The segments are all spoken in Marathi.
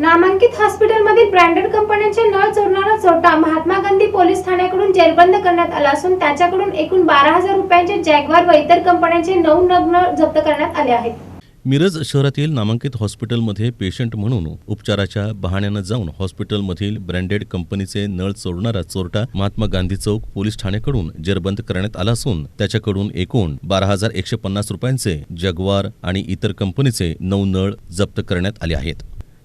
नामांकित हॉस्पिटलमधील ब्रँडेड कंपन्यांचे नळ चोरणारा चोरटा महात्मा गांधी पोलीस ठाण्याकडून जेरबंद करण्यात आला असून त्याच्याकडून एकूण बारा हजार रुपयांचे जॅगवार व इतर कंपन्यांचे नऊ नग नळ जप्त करण्यात आले आहेत. मिरज शहरातील नामांकित हॉस्पिटलमध्ये पेशंट म्हणून उपचाराच्या बहाण्यानं जाऊन हॉस्पिटलमधील ब्रँडेड कंपनीचे नळ चोरणारा चोरटा महात्मा गांधी चौक पोलीस ठाण्याकडून जेरबंद करण्यात आला असून त्याच्याकडून एकूण बारा हजार एकशे पन्नास रुपयांचे जगवार आणि इतर कंपनीचे नऊ नळ जप्त करण्यात आले आहेत.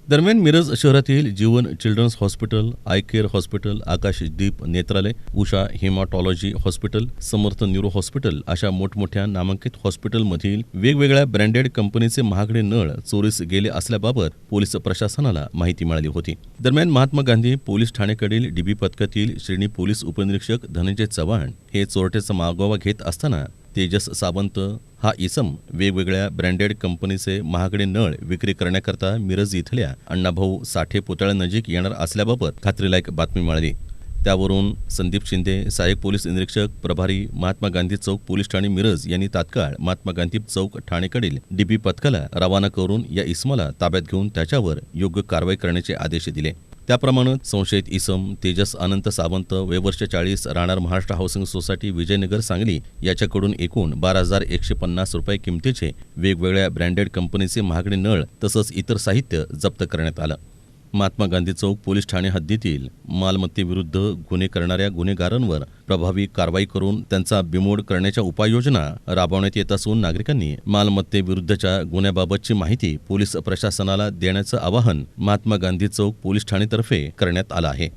दरम्यान मिरज शहरातील Jeevan children's hospital eye care hospital Akashdeep Netralaya Usha haematology hospital Samarth neuro hospital अशा मोठमोठ्या नामांकित हॉस्पिटलमधील वेगवेगळ्या ब्रँडेड कंपनीचे महागडे नळ चोरीस गेले असल्याबाबत पोलीस प्रशासनाला माहिती मिळाली होती. दरम्यान महात्मा गांधी पोलीस ठाण्याकडील डीबी पथकातील श्रेणी पोलीस उपनिरीक्षक धनंजय चव्हाण हे चोरट्याचा मागोवा घेत असताना तेजस सावंत हा इसम वेगवेगळ्या ब्रँडेड कंपनीचे महागडे नळ विक्री करण्याकरता मिरज इथल्या अण्णाभाऊ साठे पुतळ्यानजीक येणार असल्याबाबत खात्रीलायक बातमी मिळाली. त्यावरून संदीप शिंदे सहाय्यक पोलीस निरीक्षक प्रभारी महात्मा गांधी चौक पोलीस ठाणे मिरज यांनी तात्काळ महात्मा गांधी चौक ठाणेकडील डीबी पथकाला रवाना करून या इसमाला ताब्यात घेऊन त्याच्यावर योग्य कारवाई करण्याचे आदेश दिले. त्याप्रमाणे संशयित इसम तेजस अनंत सावंत वयवर्ष चाळीस राहणार महाराष्ट्र हाऊसिंग सोसायटी विजयनगर सांगली याच्याकडून एकूण बारा हजार एकशे पन्नास रुपये किमतीचे वेगवेगळ्या ब्रँडेड कंपनीचे महागडे नळ तसंच इतर साहित्य जप्त करण्यात आलं. महात्मा गांधी चौक पोलीस ठाणे हद्दीतील मालमत्तेविरुद्ध गुन्हे करणाऱ्या गुन्हेगारांवर प्रभावी कारवाई करून त्यांचा बिमोड करण्याच्या उपाययोजना राबवण्यात येत असून नागरिकांनी मालमत्तेविरुद्धच्या गुन्ह्याबाबतची माहिती पोलीस प्रशासनाला देण्याचं आवाहन महात्मा गांधी चौक पोलीस ठाणेतर्फे करण्यात आलं आहे.